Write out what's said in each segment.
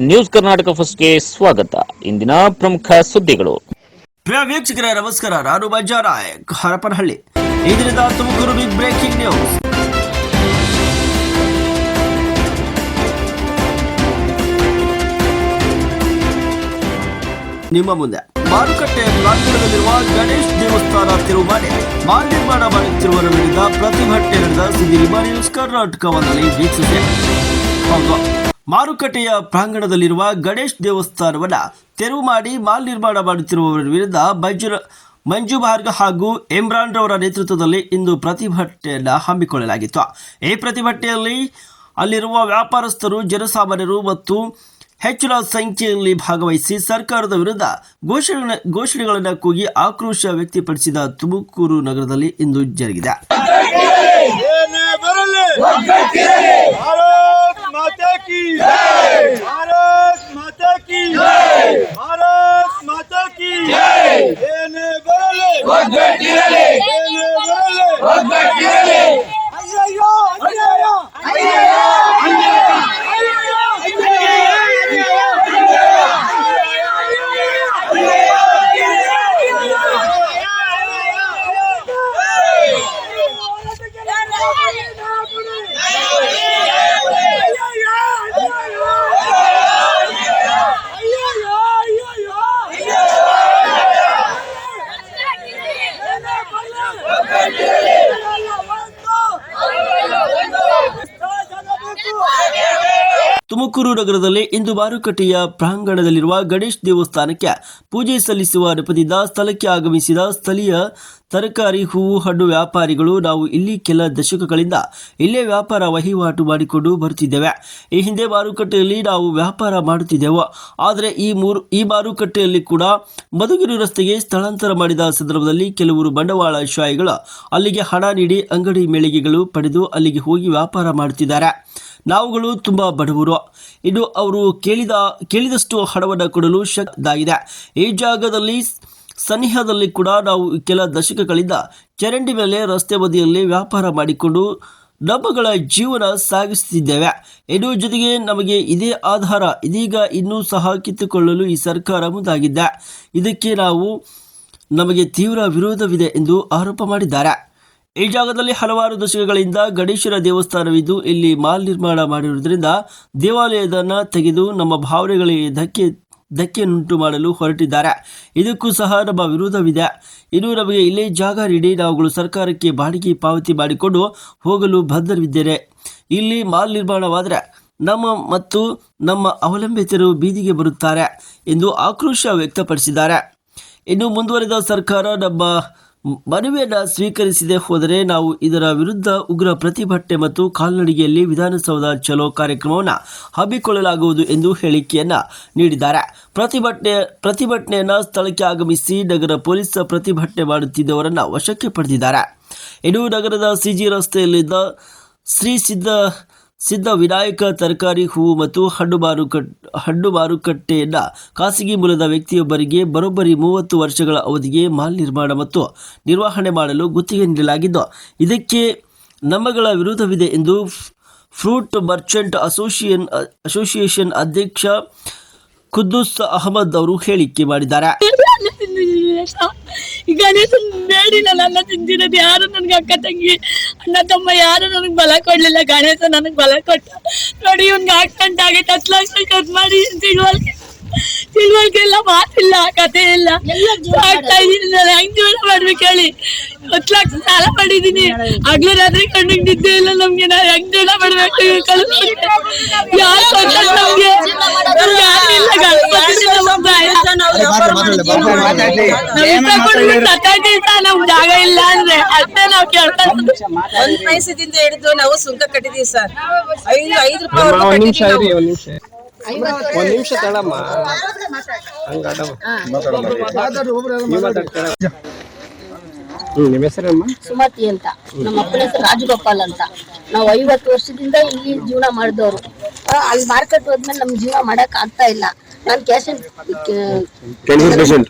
News Karnataka ಫಸ್ಟ್ಗೆ ಸ್ವಾಗತ. ಇಂದಿನ ಪ್ರಮುಖ ಸುದ್ದಿಗಳು. ಪ್ರಿಯ ವೀಕ್ಷಕರ, ನಮಸ್ಕಾರ. ನಾನು ಬಜಾರಾಯ್ ಹರಪನಹಳ್ಳಿ. ಇದರಿಂದ ತುಮಕೂರು ಬಿಗ್ ಬ್ರೇಕಿಂಗ್ ನ್ಯೂಸ್ ನಿಮ್ಮ ಮುಂದೆ ಮಾರುಕಟ್ಟೆ ಪ್ರಾಂಗಣದಲ್ಲಿರುವ ಗಣೇಶ್ ದೇವಸ್ಥಾನ ಮಾಲ್ ನಿರ್ಮಾಣ ಮಾಡುತ್ತಿರುವವರ ವಿರುದ್ಧ ಪ್ರತಿಭಟನೆ ನಡೆದ ಸುದ್ದಿ ನ್ಯೂಸ್ ಕರ್ನಾಟಕವನ್ನಲ್ಲಿ ವೀಕ್ಷಿಸಿ. ಹೌದು. ಮಾರುಕಟ್ಟೆಯ ಪ್ರಾಂಗಣದಲ್ಲಿರುವ ಗಣೇಶ್ ದೇವಸ್ಥಾನವನ್ನು ತೆರವು ಮಾಡಿ ಮಾಲ್ ನಿರ್ಮಾಣ ಮಾಡುತ್ತಿರುವವರ ವಿರುದ್ಧ ಮಂಜು ಮಂಜು ಭಾರ್ಗ ಹಾಗೂ ಇಮ್ರಾನ್ ರವರ ನೇತೃತ್ವದಲ್ಲಿ ಇಂದು ಪ್ರತಿಭಟನೆಯನ್ನು ಹಮ್ಮಿಕೊಳ್ಳಲಾಗಿತ್ತು. ಈ ಪ್ರತಿಭಟನೆಯಲ್ಲಿ ಅಲ್ಲಿರುವ ವ್ಯಾಪಾರಸ್ಥರು ಜನಸಾಮಾನ್ಯರು ಮತ್ತು ಹೆಚ್ಚಿನ ಸಂಖ್ಯೆಯಲ್ಲಿ ಭಾಗವಹಿಸಿ ಸರ್ಕಾರದ ವಿರುದ್ಧ ಘೋಷಣೆ ಘೋಷಣೆಗಳನ್ನು ಕೂಗಿ ಆಕ್ರೋಶ ವ್ಯಕ್ತಪಡಿಸಿದ ತುಮಕೂರು ನಗರದಲ್ಲಿ ಇಂದು ಜರುಗಿದೆ. ಮಾತಾ ಕಿ ಭಾರತ್ ಮಾತಾ ಕಿ ಭಾರತ್ ಮಾತಾ ಕಿ ಏನೇ ಬರಲಿ ಏನೇ ಬರಲಿ ಅಯ್ಯಯ್ಯೋ ತುಮಕೂರು ನಗರದಲ್ಲಿ ಇಂದು ಮಾರುಕಟ್ಟೆಯ ಪ್ರಾಂಗಣದಲ್ಲಿರುವ ಗಣೇಶ್ ದೇವಸ್ಥಾನಕ್ಕೆ ಪೂಜೆ ಸಲ್ಲಿಸುವ ನೆಪದಿಂದ ಸ್ಥಳಕ್ಕೆ ಆಗಮಿಸಿದ ಸ್ಥಳೀಯ ತರಕಾರಿ, ಹೂವು, ಹಣ್ಣು ವ್ಯಾಪಾರಿಗಳು ನಾವು ಇಲ್ಲಿ ಕೆಲ ದಶಕಗಳಿಂದ ಇಲ್ಲೇ ವ್ಯಾಪಾರ ವಹಿವಾಟು ಮಾಡಿಕೊಂಡು ಬರುತ್ತಿದ್ದೇವೆ. ಈ ಹಿಂದೆ ಮಾರುಕಟ್ಟೆಯಲ್ಲಿ ನಾವು ವ್ಯಾಪಾರ ಮಾಡುತ್ತಿದ್ದೆವು. ಆದರೆ ಈ ಮೂರು, ಈ ಮಾರುಕಟ್ಟೆಯಲ್ಲಿ ಕೂಡ ಮಧುಗಿರಿ ರಸ್ತೆಗೆ ಸ್ಥಳಾಂತರ ಮಾಡಿದ ಸಂದರ್ಭದಲ್ಲಿ ಕೆಲವರು ಬಂಡವಾಳ ಬಂಡವಾಳಶಾಹಿಗಳು ಅಲ್ಲಿಗೆ ಹಣ ನೀಡಿ ಅಂಗಡಿ ಮೇಳಿಗೆಗಳು ಪಡೆದು ಅಲ್ಲಿಗೆ ಹೋಗಿ ವ್ಯಾಪಾರ ಮಾಡುತ್ತಿದ್ದಾರೆ. ನಾವುಗಳು ತುಂಬ ಬಡವರು. ಇದು ಅವರು ಕೇಳಿದ, ಕೇಳಿದಷ್ಟು ಹಣವನ್ನು ಕೊಡಲು ಶಕ್ತಾಗಿದೆ ಈ ಜಾಗದಲ್ಲಿ, ಸನಿಹದಲ್ಲಿ ಕೂಡ ನಾವು ಕೆಲ ದಶಕಗಳಿಂದ ಚರಂಡಿ ಮೇಲೆ ರಸ್ತೆ ಬದಿಯಲ್ಲಿ ವ್ಯಾಪಾರ ಮಾಡಿಕೊಂಡು ನಮ್ಮಗಳ ಜೀವನ ಸಾಗಿಸುತ್ತಿದ್ದೇವೆ. ಇದು ಜೊತೆಗೆ ನಮಗೆ ಇದೇ ಆಧಾರ, ಇದೀಗ ಇನ್ನೂ ಸಹ ಕಿತ್ತುಕೊಳ್ಳಲು ಈ ಸರ್ಕಾರ ಮುಂದಾಗಿದೆ. ಇದಕ್ಕೆ ನಾವು ನಮಗೆ ತೀವ್ರ ವಿರೋಧವಿದೆ ಎಂದು ಆರೋಪ ಮಾಡಿದ್ದಾರೆ. ಈ ಜಾಗದಲ್ಲಿ ಹಲವಾರು ದಶಕಗಳಿಂದ ಗಣೇಶನ ದೇವಸ್ಥಾನವಿದ್ದು, ಇಲ್ಲಿ ಮಾಲ್ ನಿರ್ಮಾಣ ಮಾಡಿರುವುದರಿಂದ ದೇವಾಲಯದನ್ನ ತೆಗೆದು ನಮ್ಮ ಭಾವನೆಗಳಿಗೆ ಧಕ್ಕೆ, ಧಕ್ಕೆಯನ್ನುಂಟು ಮಾಡಲು ಹೊರಟಿದ್ದಾರೆ. ಇದಕ್ಕೂ ಸಹ ನಮ್ಮ ವಿರೋಧವಿದೆ. ಇನ್ನು ನಮಗೆ ಇಲ್ಲೇ ಜಾಗ ನೀಡಿ ನಾವುಗಳು ಸರ್ಕಾರಕ್ಕೆ ಬಾಡಿಗೆ ಪಾವತಿ ಮಾಡಿಕೊಂಡು ಹೋಗಲು ಬದ್ಧರಿದ್ದೇನೆ ಇಲ್ಲಿ ಮಾಲ್ ನಿರ್ಮಾಣವಾದರೆ ನಮ್ಮ ಮತ್ತು ನಮ್ಮ ಅವಲಂಬಿತರು ಬೀದಿಗೆ ಬರುತ್ತಾರೆ ಎಂದು ಆಕ್ರೋಶ ವ್ಯಕ್ತಪಡಿಸಿದ್ದಾರೆ. ಇನ್ನು ಮುಂದುವರೆದ ಸರ್ಕಾರ ನಮ್ಮ ಮನವಿಯನ್ನು ಸ್ವೀಕರಿಸದೆ ಹೋದರೆ ನಾವು ಇದರ ವಿರುದ್ಧ ಉಗ್ರ ಪ್ರತಿಭಟನೆ ಮತ್ತು ಕಾಲ್ನಡಿಗೆಯಲ್ಲಿ ವಿಧಾನಸೌಧ ಚಲೋ ಕಾರ್ಯಕ್ರಮವನ್ನು ಹಮ್ಮಿಕೊಳ್ಳಲಾಗುವುದು ಎಂದು ಹೇಳಿಕೆಯನ್ನು ನೀಡಿದ್ದಾರೆ. ಪ್ರತಿಭಟನೆ, ಪ್ರತಿಭಟನೆಯನ್ನು ಸ್ಥಳಕ್ಕೆ ಆಗಮಿಸಿ ನಗರ ಪೊಲೀಸ್ ಪ್ರತಿಭಟನೆ ಮಾಡುತ್ತಿದ್ದವರನ್ನು ವಶಕ್ಕೆ ಪಡೆದಿದ್ದಾರೆ. ಇನ್ನು ನಗರದ ಸಿಜಿ ರಸ್ತೆಯಲ್ಲಿದ್ದ ಶ್ರೀ ಸಿದ್ಧ ಸಿದ್ಧ ವಿನಾಯಕ ತರಕಾರಿ ಹೂವು ಮತ್ತು ಹಣ್ಣು ಮಾರುಕಟ್, ಹಣ್ಣು ಮಾರುಕಟ್ಟೆಯನ್ನ ಖಾಸಗಿ ಮೂಲದ ವ್ಯಕ್ತಿಯೊಬ್ಬರಿಗೆ ಬರೋಬ್ಬರಿ ಮೂವತ್ತು ವರ್ಷಗಳ ಅವಧಿಗೆ ಮಾಲ್ ನಿರ್ಮಾಣ ಮತ್ತು ನಿರ್ವಹಣೆ ಮಾಡಲು ಗುತ್ತಿಗೆ ನೀಡಲಾಗಿದ್ದು, ಇದಕ್ಕೆ ನಮ್ಮಗಳ ವಿರೋಧವಿದೆ ಎಂದು ಫ್ರೂಟ್ ಮರ್ಚೆಂಟ್ ಅಸೋಸಿಯೇಷನ್ ಅಸೋಸಿಯೇಷನ್ ಅಧ್ಯಕ್ಷ ಖುದ್ದೂಸ್ ಅಹಮದ್ ಅವರು ಹೇಳಿಕೆ ಮಾಡಿದ್ದಾರೆ. ಗಣೇಶನ್ ಬೇಡಿ ನಾನು ತಿಂದಿರೋದು ಯಾರು ನನ್ಗೆ ಅಕ್ಕ ತಂಗಿ ಅಣ್ಣ ತಮ್ಮ ಯಾರು ನನಗೆ ಬಲ ಕೊಡ್ಲಿಲ್ಲ ಗಣೇಶ ನನಗೆ ಬಲ ಕೊಟ್ಟ. ನೋಡಿ ಇವ್ನ್ಗೆ ಆಕ್ಸಿಡೆಂಟ್ ಆಗೈತೆ ಹತ್ತು ಲಕ್ಷ ಖರ್ಚು ಮಾಡಿ ತಿಳುವಳಿಕೆ ತಿಳುವಳಿಕೆ. ಇಲ್ಲ ಮಾತಿಲ್ಲ ಕತೆ ಇಲ್ಲ ಆಗ್ತಾ ಇದೀನಿ ನಾನು ಹೆಂಗ್ ಜೀವನ ಮಾಡ್ಬೇಕು ಹೇಳಿ. ಹತ್ತು ಲಕ್ಷ ಸಾಲ ಮಾಡಿದೀನಿ ಹಗ್ಲು ರಾತ್ರಿ ಕಣ್ಣಿಗೆ ನಿದ್ದೆ ಇಲ್ಲ ನಮ್ಗೆ. ನಾವು ಹೆಂಗ್ ಜನ ಮಾಡ್ಬೇಕು ಯಾರು ನಮಗೆ? ನಮ್ ಜಾಗ ಇಲ್ಲ ಅಂದ್ರೆ ಅಷ್ಟೇ ನಾವು ಕೇಳ್ತಾ. ಒಂದ್ ಪೈಸದಿಂದ ಹಿಡಿದು ನಾವು ಸುಂಕ ಕಟ್ಟಿದೀವಿ ಸರ್. ಐದು ಐದು ರೂಪಾಯಿ ಒಂದ್ ನಿಮಿಷ ತಡಮ್ಮ. ಹಂಗ ಆಡಮ್ಮ. ನೀವ್ ಮಾತಾಡ್ತೀರಾ? ಹ್ಮ್ ನಿಮ್ಮ ಹೆಸರಮ್ಮ ಸುಮತಿ ಅಂತ. ನಮ್ಮ ಅಪ್ಪನ ಹೆಸರು ರಾಜಗೋಪಾಲ್ ಅಂತ. ನಾವು ಐವತ್ತು ವರ್ಷದಿಂದ ಇಲ್ಲಿ ಜೀವನ ಮಾಡಿದವರು. ಅಲ್ಲಿ ಮಾರ್ಕೆಟ್ ಹೋದ್ಮೇಲೆ ನಮ್ ಜೀವನ ಮಾಡಕ್ ಆಗ್ತಾ ಇಲ್ಲ. ನಾನು ಕ್ಯಾಶ್ ಪೇಷಂಟ್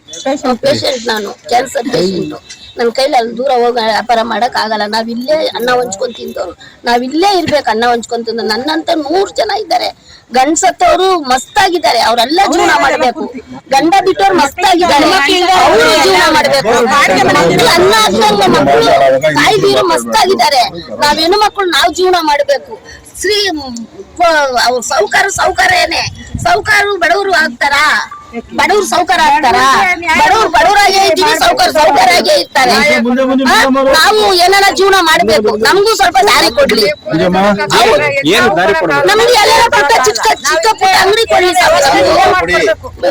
ನಾನು ಕ್ಯಾನ್ಸರ್ ಪೇಷಂಟ್ ನನ್ನ ಕೈಲಿ ಅಲ್ಲಿ ದೂರ ಹೋಗಿ ವ್ಯಾಪಾರ ಮಾಡಕ್ ಆಗಲ್ಲ. ನಾವ್ ಇಲ್ಲೇ ಅನ್ನ ಹೊಂಚ್ಕೊಂಡ್ ತಿಂದವ್ರು. ನಾವ್ ಇಲ್ಲೇ ಇರ್ಬೇಕು ಅನ್ನ ಹೊಂಚ್ಕೊಂಡ್ ತಿಂದ. ನನ್ನಂತ ನೂರ್ ಜನ ಇದ್ದಾರೆ. ಗಂಡ್ಸತ್ತವ್ರು ಮಸ್ತಾಗಿದ್ದಾರೆ. ಅವ್ರೆಲ್ಲ ಜೀವನ ಮಾಡ್ಬೇಕು. ಗಂಡ ಬಿಟ್ಟವ್ರು ಮಸ್ತಾಗಿದ್ದಾರೆ. ಅವರು ಜೀವನ ಮಾಡ್ಬೇಕು. ಅನ್ನ ಹಾಕ್ದಂಗ ಮಕ್ಕಳು ತಾಯಿದೀರು ಮಸ್ತಾಗಿದ್ದಾರೆ. ನಾವ್ ಹೆಣ್ಣು ಮಕ್ಕಳು ನಾವ್ ಜೀವನ ಮಾಡ್ಬೇಕು. ಶ್ರೀ ಸೌಕಾರ ಸೌಕಾರ ಏನೇ ಸೌಕಾರು ಬಡವರು ಆಗ್ತಾರಾ? ಬಡವ್ರು ಸೌಕರ ಆಗ್ತಾರ? ಬಡವ್ರು ಬಡವರಾಗೇ ಇದ್ದೀವಿ ಸೌಕರ್ ಸೌಕರ್ಯಾಗೇ ಇರ್ತಾರೆ. ನಾವು ಏನಾರ ಜೀವನ ಮಾಡ್ಬೇಕು ನಮಗೂ ಸ್ವಲ್ಪ ದಾರಿ ಕೊಡ್ಲಿ. ನಮ್ಗೆ ಎಲ್ಲ ಪುಟ್ಟ ಚಿಕ್ಕ ಚಿಕ್ಕ ಪುಟ್ಟ ಅಂಗಡಿ ಕೊಡ್ಲಿ ನಮ್ಗೆ.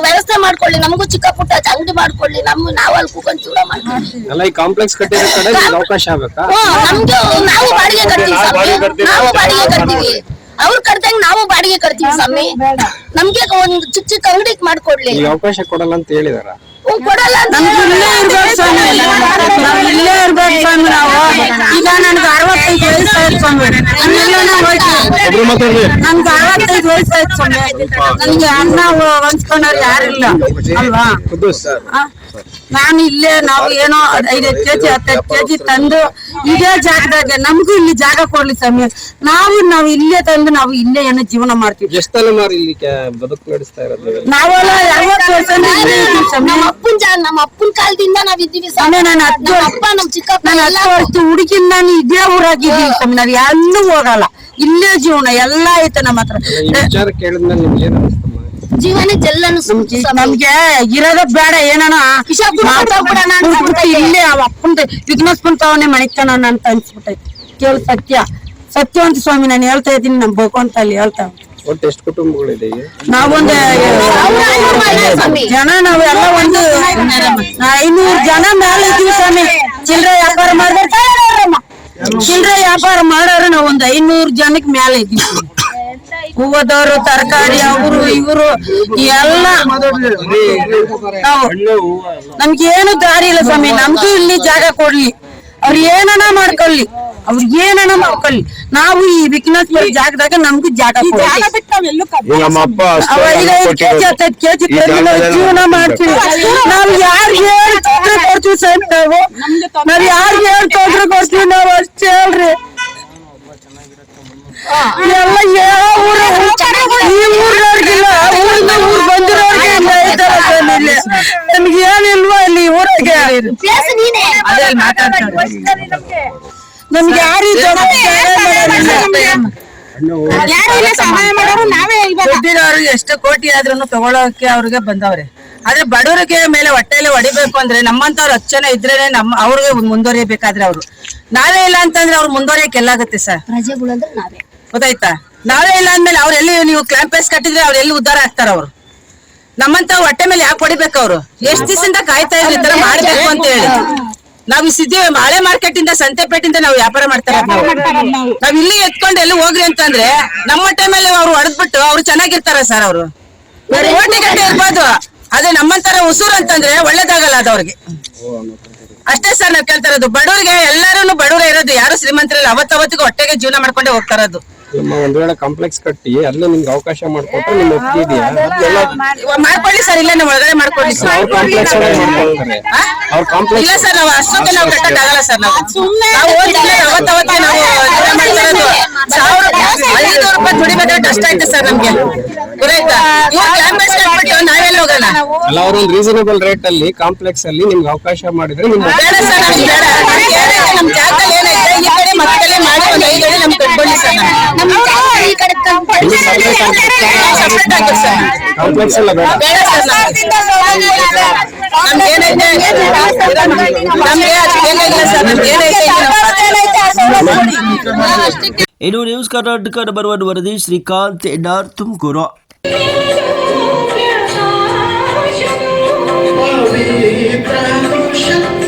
ವ್ಯವಸ್ಥೆ ಮಾಡ್ಕೊಳ್ಳಿ ನಮಗೂ ಚಿಕ್ಕ ಪುಟ್ಟ ಅಂಗಡಿ ಮಾಡ್ಕೊಳ್ಳಿ ನಮ್ ನಾವ್ ಅಲ್ಲಿ ಕೂತ್ಕೊಂಡು ಜೀವನ ಮಾಡ್ಕೊಳ್ಳಿ. ಈ ಕಾಂಪ್ಲೆಕ್ಸ್ ಕಟ್ಟಿರೋ ಕಡೆ ಅವಕಾಶ ಆಗ್ಬೇಕಾ? ನಮ್ಗೆ ನಾವು ಬಾಡಿಗೆ ಕಟ್ತೀವಿ. ನಾವು ಬಾಡಿಗೆ ಕಟ್ತೀವಿ. ಅವ್ರು ಕಟ್ದಂಗ್ ನಾವು ಬಾಡಿಗೆ ಕಟ್ತೀವಿ ಸ್ವಾಮಿ. ನಮ್ಗೆ ಒಂದ್ ಚಿಕ್ಕ ಚಿಕ್ಕ ಅಂಗಡಿ ಮಾಡ್ಕೊಡ್ಲಿ. ಈ ಅವಕಾಶ ಕೊಡಲ್ಲ ಅಂತ ಹೇಳಿದಾರ? ಹ್ಮ್, ಕೊಡಲ್ಲ ಅಂತ ಇಲ್ಲೇ ಇರ್ಬೇಕು ಸ್ವಾಮಿ. ನಾವ್ ಇಲ್ಲೇ ಇರ್ಬೇಕು ಸ್ವಾಮಿ. ನಾವು. ಈಗ ನನ್ಗೆ ಅರವತ್ತೈದು ವಯಸ್ಸು ಆಯ್ತು ಸ್ವಾಮಿ. ನಾನೆಲ್ಲ ಹೋಯ್ತು. ನನ್ಗೆ ಅರವತ್ತೈದು ವಯಸ್ಸು ಆಯ್ತು ಸ್ವಾಮಿ. ನನ್ಗೆ ಅನ್ನ ಹೊಂಚ್ಕೊಂಡವ್ರು ಯಾರಿಲ್ಲ. ಅಲ್ವಾ? ಆ? ನಾನು ಇಲ್ಲೇ ನಾವು ಏನೋ ಐದೈದು ಕೆಜಿ ಹತ್ತೈದು ಕೆಜಿ ತಂದು ಇದೇ. ಜಾಗದಾಗ ನಮಗೂ ಇಲ್ಲಿ ಜಾಗ ಕೊಡ್ಲಿ ಸ್ವಾಮಿ. ನಾವು ನಾವು ಇಲ್ಲೇ ತಂದು ನಾವು ಇಲ್ಲೇ ಏನೋ ಜೀವನ ಮಾಡ್ತೀವಿ. ಎಷ್ಟು ತಲೆಮಾರು ಇಲ್ಲಿ ಬದುಕು ನಡೆಸ್ತಾ ಇರೋದು ನೀವು? ನಾವೆಲ್ಲ ಅರವತ್ತು ವರ್ಷದಿಂದ ಇಲ್ಲೇ ಇದ್ದೀವಿ ಸ್ವಾಮಿ. ನಮ್ಮ ಅಪ್ಪನ್ ಜಾ ನಮ್ಮ ಅಪ್ಪನ ಕಾಲದಿಂದ ನಾವ್ ಇದ್ದೀವಿ ಸ್ವಾಮಿ. ನಾನು ಹತ್ತು ನಮ್ಮ ಅಪ್ಪ ನಮ್ ಚಿಕ್ಕಪ್ಪ ನಾನು ಎಲ್ಲ ಹತ್ತು ವರ್ಷ ಹುಡುಗಿನ ನಾನು ಇದೇ ಊರಾಗಿದ್ದೀವಿ ಸ್ವಾಮಿ. ನಾವ್ ಎಲ್ಲೂ ಹೋಗಲ್ಲ. ಇಲ್ಲೇ ಜೀವನ ಎಲ್ಲ ಐತೆ ನಮ್ಮ ಹತ್ರ. ಈ ವಿಚಾರ ಕೇಳಿದ್ಮೇಲೆ ನಿಮ್ಗೆ ಏನ್ ಜೀವನ ಸ್ವಾಮಿ. ನಮ್ಗೆ ಇರೋದ ಬೇಡ ಕುಡ್ದ್ಬಿಟ್ಟು ಇಲ್ಲೇ ಅವ ಅಪ್ಪಂದ ಬಿಸ್ನೆಸ್ ಬಂತವನೇ ಮಣಿತಾನ ಅಂತ ಅನ್ಸ್ಬಿಟ್ಟೈತಿ. ಕೇಳು ಸತ್ಯ. ಸತ್ಯವಂತ ಸ್ವಾಮಿ ನಾನು ಹೇಳ್ತಾ ಇದ್ದೀನಿ ನಮ್ ಭಗವಂತ ಅಲ್ಲಿ ಹೇಳ್ತಾ ಒಟ್ಟು ಎಷ್ಟು ಕುಟುಂಬಗಳಿದೆ ನಾವೊಂದು ಜನ ನಾವೆಲ್ಲ ಒಂದು ಐನೂರು ಜನ ಮೇಲೆ ಇದ್ದೀವಿ ಸ್ವಾಮಿ. ಚಿಲ್ಲರೆ ವ್ಯಾಪಾರ ಮಾಡ್ಬೇಕು ಚಿಲ್ಲರೆ ವ್ಯಾಪಾರ ಮಾಡೋರು ನಾವೊಂದು ಒಂದು ಐನೂರು ಜನಕ್ಕೆ ಮೇಲೆ ಇದ್ದೀವಿ. ಹೂವದವರು ತರಕಾರಿ ಅವರು ಇವರು ಎಲ್ಲ ನಾವು. ನಮ್ಗೆ ಏನು ದಾರಿ ಇಲ್ಲ ಸ್ವಾಮಿ. ನಮ್ಗೂ ಇಲ್ಲಿ ಜಾಗ ಕೊಡ್ಲಿ. ಅವ್ರು ಏನನ ಮಾಡ್ಕೊಳ್ಳಿ. ಅವ್ರು ಏನನ ಮಾಡ್ಕೊಳ್ಳಿ. ನಾವು ಈ ಬಿಕ್ನೆಸ್ ಜಾಗದಾಗ ನಮ್ಗೂ ಜಾಗ ಕೆಜಿ ನಾವು ಜೀವನ ಮಾಡ್ತೀವಿ. ನಾವು ಯಾರಿಗೆ ಹೇಳ್ತೀವಿ ಕೊಡ್ತೀವಿ ಸರ್ ನಾವು. ನಾವ್ ಯಾರಿಗೆ ಹೇಳಿ ತೊಂದ್ರೆ ಕೊಡ್ತೀವಿ ನಾವು ಅಷ್ಟೇ ಹೇಳ್ರಿ ಎಲ್ಲ ಯಾವ ಊರ ಈ ಊರ್ನವ್ರಿಗಿಲ್ಲ ಊರಿಂದ ಊರ್ ಬಂದಿರೋರ್ಗೆ ಇಲ್ಲ ಈ ತರ ಸರ್ ಇಲ್ಲಿ ನಮ್ಗೆ ಏನಿಲ್ವಾ ಇಲ್ಲಿ ಊರಿಗೆ ಪ್ಲೇಸ್ ನಮ್ಗೆ ಯಾರು ಎಷ್ಟು ಕೋಟಿ ಆದ್ರೂ ತಗೊಳಕ್ಕೆ ಅವ್ರಿಗೆ ಬಂದವ್ರೆ. ಆದ್ರೆ ಬಡವರಿಗೆ ಮೇಲೆ ಹೊಟ್ಟೆಯಲ್ಲಿ ಹೊಡಿಬೇಕು ಅಂದ್ರೆ ನಮ್ಮಂತವ್ರು ಹತ್ತು ಜನ ಇದ್ರೇನೆ ನಮ್ಮ ಅವ್ರಿಗೆ ಮುಂದುವರಿಯಬೇಕಾದ್ರೆ ಅವ್ರು. ನಾವೇ ಇಲ್ಲ ಅಂತಂದ್ರೆ ಅವ್ರು ಮುಂದುವರಿಯಕ್ಕೆ ಎಲ್ಲಾಗುತ್ತೆ ಸರ್? ಗೊತ್ತಾಯ್ತಾ? ನಾವೇ ಇಲ್ಲ ಅಂದ್ಮೇಲೆ ಅವ್ರು ಎಲ್ಲಿ ನೀವು ಕ್ಯಾಂಪಸ್ ಕಟ್ಟಿದ್ರೆ ಅವ್ರು ಎಲ್ಲಿ ಉದ್ಧಾರ ಆಗ್ತಾರ ಅವ್ರು? ನಮ್ಮಂತ ಹೊಟ್ಟೆ ಮೇಲೆ ಯಾಕೆ ಹೊಡಿಬೇಕು ಅವ್ರು? ಎಷ್ಟ್ ದಿವಸದಿಂದ ಕಾಯ್ತಾ ಇದ್ರು ಈ ತರ ಮಾಡ್ಬೇಕು ಅಂತ ಹೇಳಿ. ನಾವ್ ಸಿದ್ದೇವೆ ಹಳೆ ಮಾರ್ಕೆಟ್ ಇಂದ ಸಂತೆಪೇಟಿಂದ ನಾವು ವ್ಯಾಪಾರ ಮಾಡ್ತಾರ ನಾವ್ ಇಲ್ಲಿ ಎತ್ಕೊಂಡು ಎಲ್ಲಿ ಹೋಗ್ರಿ ಅಂತಂದ್ರೆ ನಮ್ಮ ಟೈಮಲ್ಲಿ ಮೇಲೆ ಅವ್ರು ಹೊಡೆದ್ಬಿಟ್ಟು ಅವ್ರು ಚೆನ್ನಾಗಿರ್ತಾರ ಸರ್ ಅವರು. ಕೋಟಿ ಗಂಟೆ ಇರ್ಬೋದು. ಅದೇ ನಮ್ಮಂತರ ಉಸೂರು ಅಂತಂದ್ರೆ ಒಳ್ಳೇದಾಗಲ್ಲ ಅದು ಅವ್ರಿಗೆ. ಅಷ್ಟೇ ಸರ್ ನಾವ್ ಕೇಳ್ತಾರದು ಬಡವರಿಗೆ ಎಲ್ಲರೂ ಬಡವರೇ ಇರೋದು ಯಾರು ಶ್ರೀಮಂತರಲ್ಲ ಅವತ್ತವತ್ತಿಗೆ ಹೊಟ್ಟೆಗೆ ಜೀವನ ಮಾಡ್ಕೊಂಡೇ ಹೋಗ್ತಾ ಇರೋದು. ನಿಮ್ಮ ಒಂದ್ ವೇಳೆ ಕಾಂಪ್ಲೆಕ್ಸ್ ಕಟ್ಟಿ ಅಲ್ಲೇ ನಿಮ್ಗೆ ಅವಕಾಶ ಮಾಡ್ಕೊಟ್ರೆ ನಿಮ್ ಒಪ್ಪಿಗೆ ಇದೆಯಾ? ಮಾಡ್ಕೊಳ್ಳಿ ಸರ್ ಇಲ್ಲೇ ನಾವು ಒಳಗಡೆ ಮಾಡ್ಕೊಳ್ಳಿ ಸರ್ ಅವ್ರ ಕಾಂಪ್ಲೆಕ್ಸ್ ಮಾಡ್ಕೊಳ್ತಾರೆ ಅವ್ರ ಕಾಂಪ್ಲೆಕ್ಸ್ ಇಲ್ಲ ಸರ್ ನಾವು ಅಷ್ಟೊಂದು ನಾವು ಕಟ್ಟಕ್ ಆಗಲ್ಲ ಸರ್ ನಾವು. ನಾವು ಓದಿಲ್ಲ ಅವತ್ತವತ್ತೇ ನಾವು ಸಾವಿರ ಐನೂರು ರೂಪಾಯಿ ದುಡಿಬೇಕಾದ್ರೆ ಕಷ್ಟ ಆಯ್ತು ಸರ್ ನಮ್ಗೆ. ಗೊತ್ತಾಯ್ತಾ? ಇವ್ರು ಕ್ಯಾಂಪಸ್ ಕಟ್ಬಿಟ್ಟು ನಾವೆಲ್ಲ ಹೋಗೋಣ. ಅಲ್ಲ ಅವ್ರ ಒಂದು ರೀಸನಬಲ್ ರೇಟ್ ಅಲ್ಲಿ ಕಾಂಪ್ಲೆಕ್ಸ್ ಅಲ್ಲಿ ನಿಮ್ಗೆ ಅವಕಾಶ ಮಾಡಿದ್ರೆ ನಿಮ್ಗೆ ಬೇಡ ಸರ್ ನಮ್ಗೆ ಬೇಡ. ಕಾಂಪ್ಲೆಕ್ಸ್ ಎಲ್ಲ ಬೇಡ ಇನ್ನು ನ್ಯೂಸ್ ಕರ್ನಾಟಕ ನಂಬರ್ ಒನ್ ವರದಿ ಶ್ರೀಕಾಂತ್ ಎನ್ಆರ್ ತುಮಕೂರು Thank.